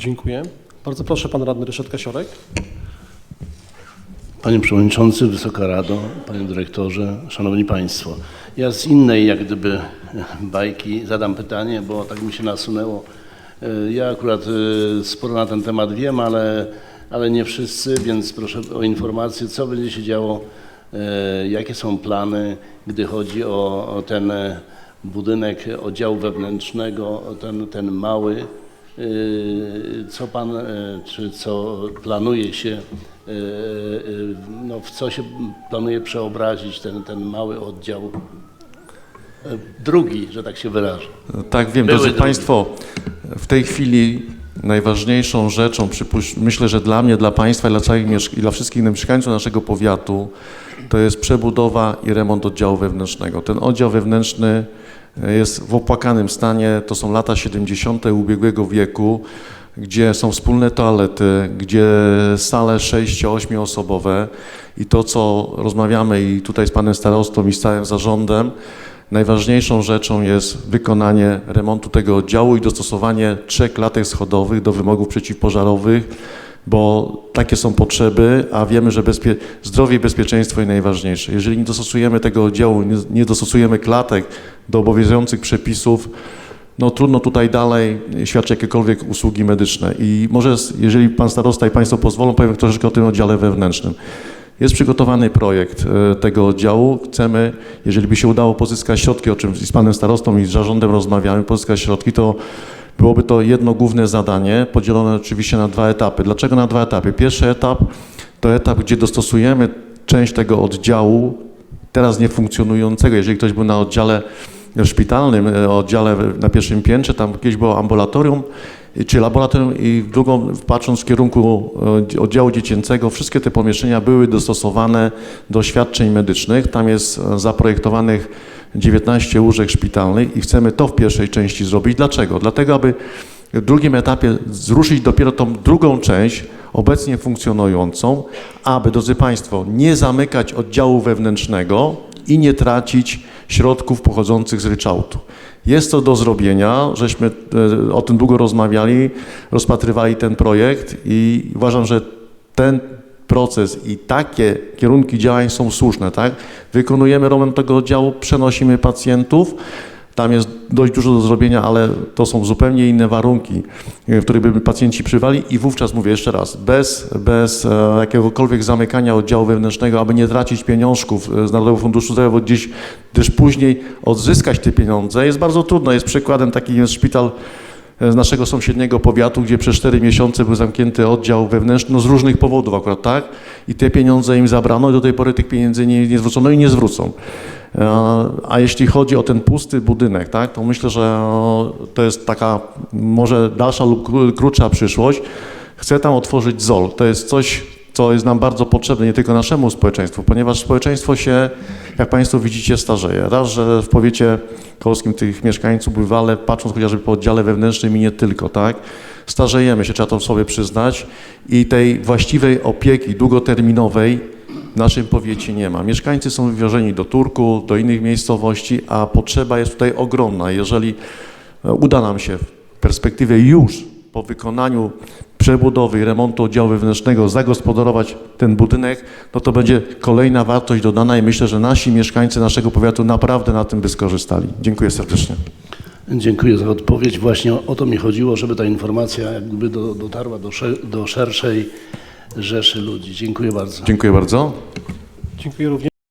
Dziękuję. Bardzo proszę, pan radny Ryszard Kasiorek. Panie Przewodniczący, Wysoka Rado, Panie Dyrektorze, Szanowni Państwo. Ja z innej jak gdyby bajki zadam pytanie, bo tak mi się nasunęło. E, Ja akurat e, sporo na ten temat wiem, ale, ale nie wszyscy, więc proszę o informację, co będzie się działo, e, jakie są plany, gdy chodzi o, o ten budynek oddziału wewnętrznego, ten, ten mały, co pan, yy, czy co planuje się, yy, no w co się planuje przeobrazić ten, ten mały oddział, drugi, że tak się wyrażę. Tak, wiem, Były drodzy. Państwo, w tej chwili najważniejszą rzeczą, myślę, że dla mnie, dla Państwa i dla, całych i dla wszystkich mieszkańców naszego powiatu, to jest przebudowa i remont oddziału wewnętrznego. Ten oddział wewnętrzny e, jest w opłakanym stanie, to są lata 70. ubiegłego wieku, gdzie są wspólne toalety, gdzie sale 6-8 osobowe i to, co rozmawiamy i tutaj z panem starostą i z całym zarządem, Najważniejszą rzeczą jest wykonanie remontu tego oddziału i dostosowanie trzech klatek schodowych do wymogów przeciwpożarowych, bo takie są potrzeby, a wiemy, że zdrowie i bezpieczeństwo jest najważniejsze. Jeżeli nie dostosujemy tego oddziału, nie, nie dostosujemy klatek do obowiązujących przepisów, no trudno tutaj dalej świadczyć jakiekolwiek usługi medyczne. I może, jeżeli pan starosta i państwo pozwolą, powiem troszeczkę o tym oddziale wewnętrznym. Jest przygotowany projekt e, tego oddziału. Chcemy, jeżeli by się udało pozyskać środki, o czym z panem starostą i z zarządem rozmawiamy, pozyskać środki, to byłoby to jedno główne zadanie, podzielone oczywiście na dwa etapy. Dlaczego na dwa etapy? Pierwszy etap to etap, gdzie dostosujemy część tego oddziału, teraz niefunkcjonującego. Jeżeli ktoś był na oddziale szpitalnym, e, oddziale na pierwszym piętrze, tam kiedyś było ambulatorium, czy laboratorium i drugą, patrząc w kierunku e, oddziału dziecięcego, wszystkie te pomieszczenia były dostosowane do świadczeń medycznych. Tam jest e, zaprojektowanych 19 łóżek szpitalnych i chcemy to w pierwszej części zrobić. Dlaczego? Dlatego, aby w drugim etapie zruszyć dopiero tą drugą część, obecnie funkcjonującą, aby, drodzy Państwo, nie zamykać oddziału wewnętrznego i nie tracić środków pochodzących z ryczałtu. Jest to do zrobienia, żeśmy e, o tym długo rozmawiali, rozpatrywali ten projekt i uważam, że ten proces i takie kierunki działań są słuszne, tak? Wykonujemy remont tego oddziału, przenosimy pacjentów, tam jest dość dużo do zrobienia, ale to są zupełnie inne warunki, e, w których by pacjenci przywali i wówczas mówię jeszcze raz, bez, bez e, jakiegokolwiek zamykania oddziału wewnętrznego, aby nie tracić pieniążków e, z Narodowego Funduszu Zdrowia, gdzieś też później odzyskać te pieniądze jest bardzo trudno. Jest przykładem taki jest szpital z naszego sąsiedniego powiatu, gdzie przez 4 miesiące był zamknięty oddział wewnętrzny, no z różnych powodów akurat, tak? I te pieniądze im zabrano i do tej pory tych pieniędzy nie, nie zwrócono i nie zwrócą. E, A jeśli chodzi o ten pusty budynek, tak, to myślę, że o, to jest taka może dalsza lub kró- krótsza przyszłość. Chcę tam otworzyć ZOL. To jest coś, co jest nam bardzo potrzebne, nie tylko naszemu społeczeństwu, ponieważ społeczeństwo się, jak Państwo widzicie, starzeje. Raz, że w powiecie kołskim tych mieszkańców bywale, patrząc chociażby po oddziale wewnętrznym i nie tylko, tak, starzejemy się, trzeba to sobie przyznać i tej właściwej opieki długoterminowej w naszym powiecie nie ma. Mieszkańcy są wywiezieni do Turku, do innych miejscowości, a potrzeba jest tutaj ogromna. Jeżeli uda nam się w perspektywie już po wykonaniu przebudowy i remontu oddziału wewnętrznego zagospodarować ten budynek, no to będzie kolejna wartość dodana i myślę, że nasi mieszkańcy naszego powiatu naprawdę na tym by skorzystali. Dziękuję serdecznie. Dziękuję za odpowiedź. Właśnie o, o to mi chodziło, żeby ta informacja jakby do, dotarła do, do szerszej rzeszy ludzi. Dziękuję bardzo. Dziękuję bardzo. Dziękuję również.